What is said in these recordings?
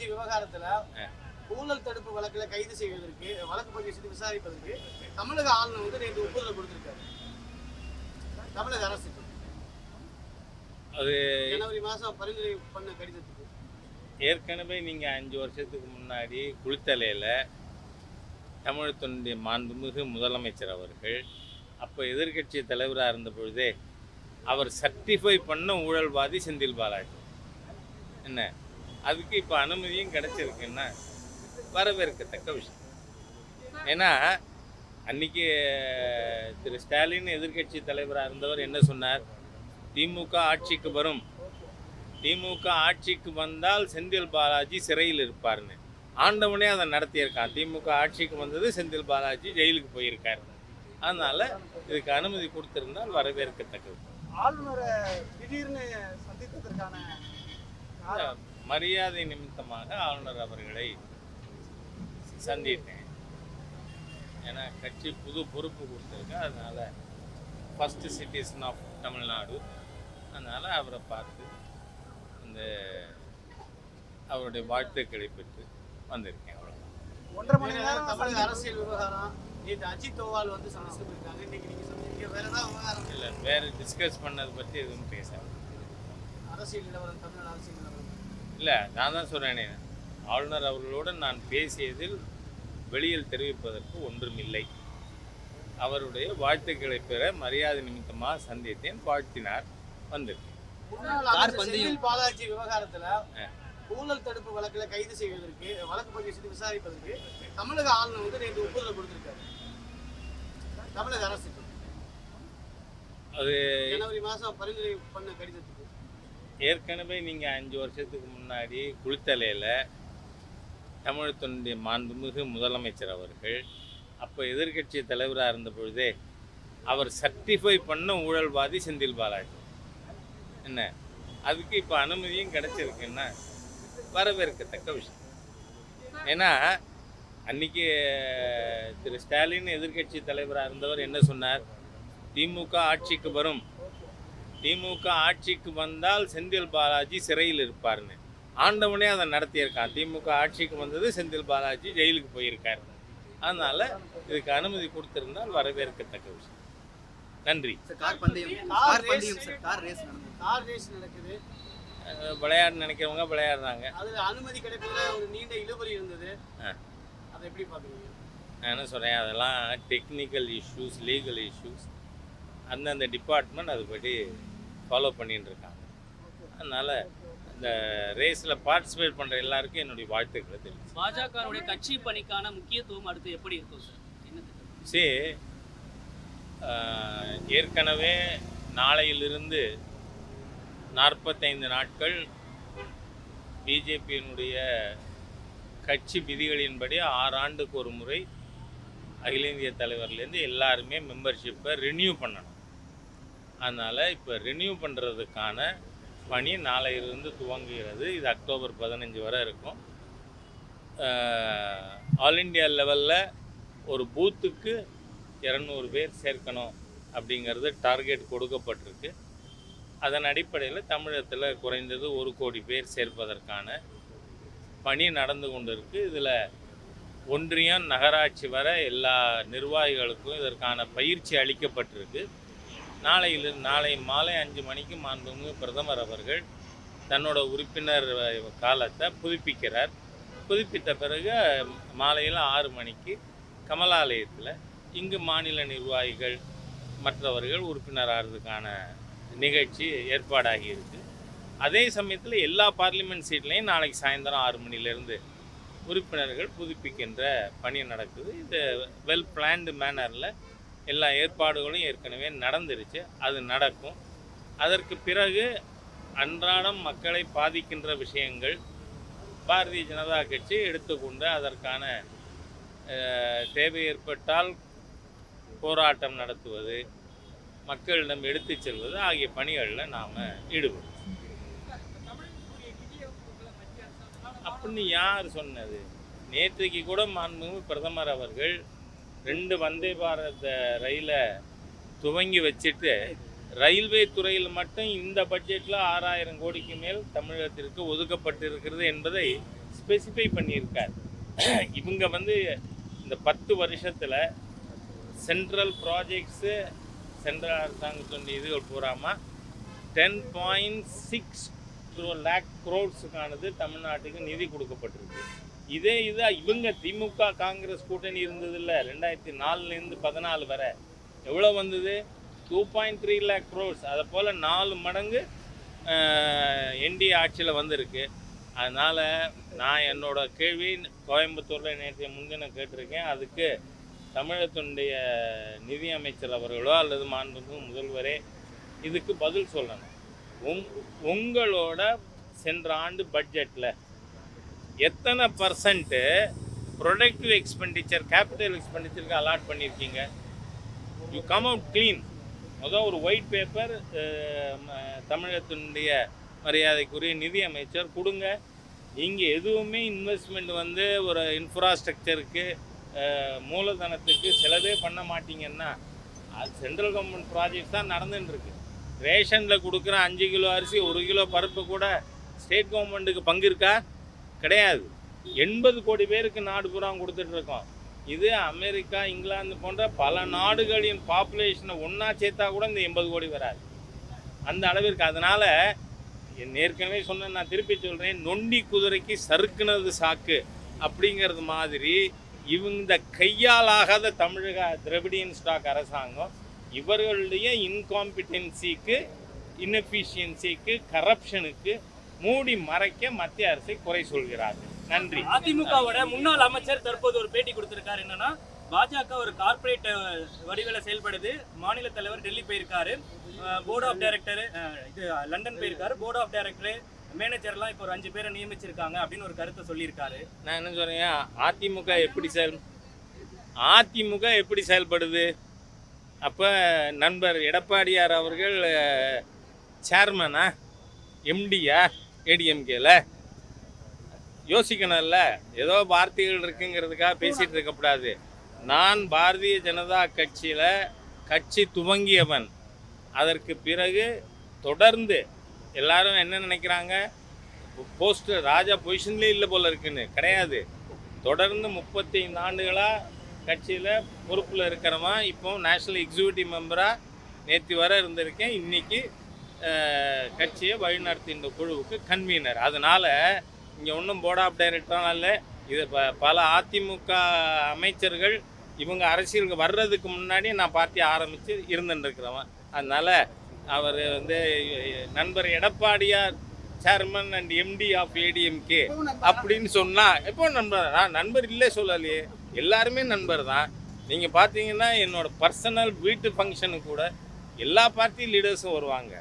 பாலாஜி விவகாரத்துல ஊழல் தடுப்பு வழக்குல கைது செய்வதற்கு வழக்கு பதிவு செய்து விசாரிப்பதற்கு தமிழக ஆளுநர் வந்து நேற்று ஒப்புதல் கொடுத்திருக்காரு. தமிழக அரசுக்கு அது ஜனவரி மாசம் பரிந்துரை பண்ண கடிதத்துக்கு. ஏற்கனவே நீங்கள் அஞ்சு வருஷத்துக்கு முன்னாடி குளித்தலையில் தமிழகத்தினுடைய மாண்புமிகு முதலமைச்சர் அவர்கள் அப்போ எதிர்க்கட்சி தலைவராக இருந்த பொழுதே அவர் சர்டிஃபை பண்ண ஊழல்வாதி செந்தில் பாலாஜி. என்ன? அதுக்கு இப்போ அனுமதியும் கிடைச்சிருக்குன்னா வரவேற்கத்தக்க விஷயம். ஏன்னா அன்னைக்கு திரு ஸ்டாலின் எதிர்க்கட்சி தலைவராக இருந்தவர் என்ன சொன்னார்? திமுக ஆட்சிக்கு வரும். திமுக ஆட்சிக்கு வந்தால் செந்தில் பாலாஜி சிறையில் இருப்பார்னு. ஆண்டவனே அதை நடத்தியிருக்கான். திமுக ஆட்சிக்கு வந்தது செந்தில் பாலாஜி ஜெயிலுக்கு போயிருக்காரு. அதனால இதுக்கு அனுமதி கொடுத்திருந்தால் வரவேற்கத்தக்கது. ஆளுநரை திடீர்னு சந்தித்ததற்கான மரியாதை நிமித்தமாக ஆளுநர் அவர்களை சந்தித்தேன். ஏன்னா கட்சி புது பொறுப்பு கொடுத்துருக்கு. அதனால ஃபர்ஸ்ட் சிட்டிசன் ஆஃப் தமிழ்நாடு. அதனால அவரை பார்த்து இந்த அவருடைய வாழ்த்துக்களை பெற்று வந்திருக்கேன். அவ்வளவுதான். ஒன்றரை மணி நேரம் தமிழக அரசியல் விவகாரம்? நேற்று அஜித் தோவால் வந்து சந்திச்சு போயிருக்காங்க இன்னைக்கு நீங்க சந்திச்சீங்க வேற ஏதாவது விவகாரம்? இல்லை வேறு டிஸ்கஸ் பண்ணதை பற்றி எதுவும் பேச அரசியல் நிலவரம் தமிழ்நாடு அரசியல் நிலவரம் இல்லை நான் தான் சொல்கிறேனே ஆளுநர் அவர்களோடு நான் பேசியதில் வெளியில் தெரிவிப்பதற்கு ஒன்றுமில்லை. அவருடைய வாழ்த்துக்களை பெற மரியாதை நிமித்தமாக சந்தித்தேன் வாழ்த்தினார் வந்திருக்கேன். பாலாஜி விவகாரத்துல. ஊழல் தடுப்பு வழக்குல கைது செய்வதற்கு வழக்கு பதிவு செய்து விசாரிப்பதற்கு தமிழக ஆளுநர் வந்து நேற்று ஒப்புதல் கொடுத்திருக்காரு. தமிழக அரசுக்கு. அது ஜனவரி மாசம் பரிந்துரை பண்ண கடிதத்துக்கு. ஏற்கனவே நீங்கள் அஞ்சு வருஷத்துக்கு முன்னாடி குளித்தலையில் தமிழகத்தினுடைய மாண்புமிகு முதலமைச்சர் அவர்கள் அப்போ எதிர்க்கட்சி தலைவராக இருந்த பொழுதே அவர் சர்டிஃபை பண்ண ஊழல்வாதி செந்தில் பாலாஜி. என்ன? அதுக்கு இப்போ அனுமதியும் கிடச்சிருக்குன்னா வரவேற்கத்தக்க விஷயம். ஏன்னா அன்னைக்கு திரு ஸ்டாலின் எதிர்க்கட்சி தலைவராக இருந்தவர் என்ன சொன்னார்? திமுக ஆட்சிக்கு வரும். திமுக ஆட்சிக்கு வந்தால் செந்தில் பாலாஜி சிறையில் இருப்பார்னு ஆண்டவனே அதை நடத்தியிருக்கான். திமுக ஆட்சிக்கு வந்தது செந்தில் பாலாஜி ஜெயிலுக்கு போயிருக்காரு. அதனால இதுக்கு அனுமதி கொடுத்திருந்தால் வரவேற்கத்தக்க விஷயம். நன்றி. விளையாட நினைக்கிறவங்க விளையாடுறாங்க. அனுமதி கிடைப்பதுல ஒரு நீண்ட இழுபறி இருந்தது. அதை எப்படி பாக்குறீங்க நான் என்ன சொல்கிறேன் அதெல்லாம் டெக்னிக்கல் இஷ்யூஸ் லீகல் இஷ்யூஸ் அந்தந்த டிபார்ட்மெண்ட் அதுபடி ஃபாலோ பண்ணிட்டு இருக்காங்க அதனால் இந்த ரேஸில் பார்ட்டிசிபேட் பண்ணுற எல்லாருக்கும் என்னுடைய வாழ்த்துக்களை தெரிவிச்சு பாஜகவுடைய கட்சி பணிக்கான முக்கியத்துவம் அடுத்து எப்படி இருக்கும் சார்? சரி ஏற்கனவே நாளையிலிருந்து நாற்பத்தைந்து நாட்கள் பிஜேபியினுடைய கட்சி விதிகளின்படி ஆறு ஆண்டுக்கு ஒரு முறை அகில இந்திய தலைவர்லேருந்து எல்லாருமே மெம்பர்ஷிப்பை ரினியூ பண்ணணும். அதனால் இப்போ ரினியூ பண்ணுறதுக்கான பணி நாளையிலிருந்து துவங்குகிறது. இது அக்டோபர் பதினஞ்சு வரை இருக்கும். ஆல் இண்டியா லெவலில் ஒரு பூத்துக்கு இரநூறு பேர் சேர்க்கணும் அப்படிங்கிறது டார்கெட் கொடுக்கப்பட்டிருக்கு. அதன் அடிப்படையில் தமிழகத்தில் குறைந்தது ஒரு கோடி பேர் சேர்ப்பதற்கான பணி நடந்து கொண்டு இருக்குது இதில் ஒன்றியம் நகராட்சி வர எல்லா நிர்வாகிகளுக்கும் இதற்கான பயிற்சி அளிக்கப்பட்டிருக்கு. நாளையில் நாளை மாலை அஞ்சு மணிக்கு மாண்புமிகு பிரதமர் அவர்கள் தன்னோட உறுப்பினர் காலத்தை புதுப்பிக்கிறார். புதுப்பித்த பிறகு மாலையில் ஆறு மணிக்கு கமலாலயத்தில் இங்கு மாநில நிர்வாகிகள் மற்றவர்கள் உறுப்பினர் ஆகிறதுக்கான நிகழ்ச்சி ஏற்பாடாகி இருக்கு. அதே சமயத்தில் எல்லா பார்லிமெண்ட் சீட்லேயும் நாளைக்கு சாயந்தரம் ஆறு மணிலேருந்து உறுப்பினர்கள் புதுப்பிக்கின்ற பணி நடக்குது. இது வெல் பிளான்டு மேனரில் எல்லா ஏற்பாடுகளும் ஏற்கனவே நடந்துருச்சு. அது நடக்கும். அதற்கு பிறகு அன்றாடம் மக்களை பாதிக்கின்ற விஷயங்கள் பாரதிய ஜனதா கட்சி எடுத்துக்கொண்டு அதற்கான தேவை ஏற்பட்டால் போராட்டம் நடத்துவது மக்களிடம் எடுத்துச் செல்வது ஆகிய பணிகளில் நாம் ஈடுபடும் அப்படின்னு யார் சொன்னது? நேற்றைக்கு கூட மாண்புமிகு பிரதமர் அவர்கள் ரெண்டு வந்தே பாரத ரயிலை துவங்கி வச்சுட்டு ரயில்வே துறையில் மட்டும் இந்த பட்ஜெட்டில் ஆறாயிரம் கோடிக்கு மேல் தமிழகத்திற்கு ஒதுக்கப்பட்டிருக்கிறது என்பதை ஸ்பெசிஃபை பண்ணியிருக்கார். இவங்க வந்து இந்த பத்து வருஷத்தில் சென்ட்ரல் ப்ராஜெக்ட்ஸு சென்ட்ரல் அரசாங்கத்தினுடைய இது பூராமல் டென் பாயிண்ட் சிக்ஸ் லேக் க்ரோட்ஸுக்கானது தமிழ்நாட்டுக்கு நிதி கொடுக்கப்பட்டிருக்கு. இதே இது இவங்க திமுக காங்கிரஸ் கூட்டணி இருந்ததில்ல. ரெண்டாயிரத்தி நாலுலேருந்து பதினாலு வரை. எவ்வளோ வந்தது? Two point three lakh crores அதை போல் நாலு மடங்கு என்டிஏ ஆட்சியில் வந்திருக்கு. அதனால் நான் என்னோட கேள்வி கோயம்புத்தூரில் நேற்று முன்தினம் கேட்டிருக்கேன். அதுக்கு தமிழகத்தினுடைய நிதி அமைச்சர் அவர்களோ அல்லது மாண்புமிகு முதல்வரே இதுக்கு பதில் சொல்லணும். உங் உங்களோட சென்ற ஆண்டு பட்ஜெட்டில் எத்தனை பர்சன்ட்டு ப்ரொடக்டிவ் எக்ஸ்பெண்டிச்சர் கேபிட்டல் எக்ஸ்பெண்டிச்சருக்கு அலாட் பண்ணியிருக்கீங்க யூ கம் அவுட் க்ளீன் அதான் ஒரு ஒயிட் பேப்பர் தமிழகத்தினுடைய மரியாதைக்குரிய நிதி அமைச்சர் கொடுங்க. இங்கே எதுவுமே இன்வெஸ்ட்மெண்ட் வந்து ஒரு இன்ஃப்ராஸ்ட்ரக்சருக்கு மூலதனத்துக்கு சிலதே பண்ண மாட்டீங்கன்னா அது சென்ட்ரல் கவர்மெண்ட் ப்ராஜெக்ட் தான் நடந்துட்டுருக்கு. ரேஷனில் கொடுக்குற அஞ்சு கிலோ அரிசி ஒரு கிலோ பருப்பு கூட ஸ்டேட் கவர்மெண்ட்டுக்கு பங்கு இருக்கா? கிடையாது. எண்பது கோடி பேருக்கு நாடு பூரா கொடுத்துட்டு இருக்கோம். இது அமெரிக்கா இங்கிலாந்து போன்ற பல நாடுகளின் பாப்புலேஷனை ஒன்றா சேர்த்தா கூட இந்த எண்பது கோடி வராது. அந்த அளவிற்கு அதனால் ஏற்கனவே சொன்ன நான் திருப்பி சொல்கிறேன் நொண்டி குதிரைக்கு சறுக்குனது சாக்கு அப்படிங்கிறது மாதிரி இவங்க கையாலாகாத தமிழக திரவிடியன் ஸ்டாக் அரசாங்கம் இவர்களுடைய இன்காம்பிட்டன்சிக்கு இன்எஃபிஷியன்சிக்கு கரப்ஷனுக்கு மூடி மறைக்க மத்திய அரசை குறை சொல்கிறார்கள். நன்றி. அதிமுகவோட முன்னாள் அமைச்சர் தற்போது ஒரு பேட்டி கொடுத்திருக்காரு. என்னன்னா பாஜக ஒரு கார்ப்பரேட் வடிவில் செயல்படுது. மாநில தலைவர் டெல்லி போயிருக்காரு. போர்ட் ஆஃப் டைரக்டர் இது லண்டன் போயிருக்காரு. போர்ட் ஆஃப் டைரக்டர் மேனேஜர்லாம் இப்போ ஒரு அஞ்சு பேரை நியமிச்சிருக்காங்க அப்படின்னு ஒரு கருத்தை சொல்லியிருக்காரு. நான் என்ன சொல்றேன் அதிமுக எப்படி செயல் அதிமுக எப்படி செயல்படுது? அப்போ நண்பர் எடப்பாடியார் அவர்கள் சேர்மனா எம்டியா ஏடிஎம்கேல? யோசிக்கணும்ல. ஏதோ வார்த்தைகள் இருக்குங்கிறதுக்காக பேசிகிட்டு இருக்கக்கூடாது நான் பாரதிய ஜனதா கட்சியில் கட்சி துவங்கியவன். அதற்கு பிறகு தொடர்ந்து எல்லாரும் என்ன நினைக்கிறாங்க? போஸ்ட் ராஜா பொசிஷன்லேயே இல்லை போல இருக்குன்னு. கிடையாது. தொடர்ந்து முப்பத்தைந்து ஆண்டுகளாக கட்சியில் பொறுப்பில் இருக்கிறவன். இப்போ நேஷ்னல் எக்ஸிக்யூட்டிவ் மெம்பராக நேற்று வர இருந்திருக்கேன். இன்றைக்கி கட்சியை வழிநடத்தின்ற குழுவுக்கு கன்வீனர் அதனால் இங்கே ஒன்றும் போர்ட் ஆஃப் டைரக்டர்லாம் இல்லை. இது ப பல அதிமுக அமைச்சர்கள் இவங்க அரசியலுக்கு வர்றதுக்கு முன்னாடி நான் பார்ட்டி ஆரம்பித்து இருந்துருக்கிறவன் அதனால் அவர் வந்து நண்பர் எடப்பாடியார் chairman and MD of ADMK அப்படின்னு சொன்னால் எப்போ நண்பர்? நான் நண்பர் இல்லை சொல்லலையே. எல்லாருமே நண்பர் தான். நீங்கள் பார்த்தீங்கன்னா என்னோடய பர்சனல் வீட்டு ஃபங்க்ஷனு கூட எல்லா பார்ட்டி லீடர்ஸும் வருவாங்க.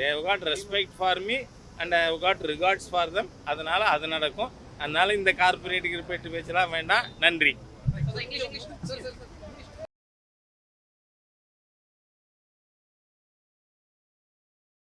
They got respect for me and I got regards for them அதனால் அது நடக்கும். அதனால் இந்த கார்பரேட் கிரிப்பேட் பேச்செல்லாம் வேண்டாம். நன்றி.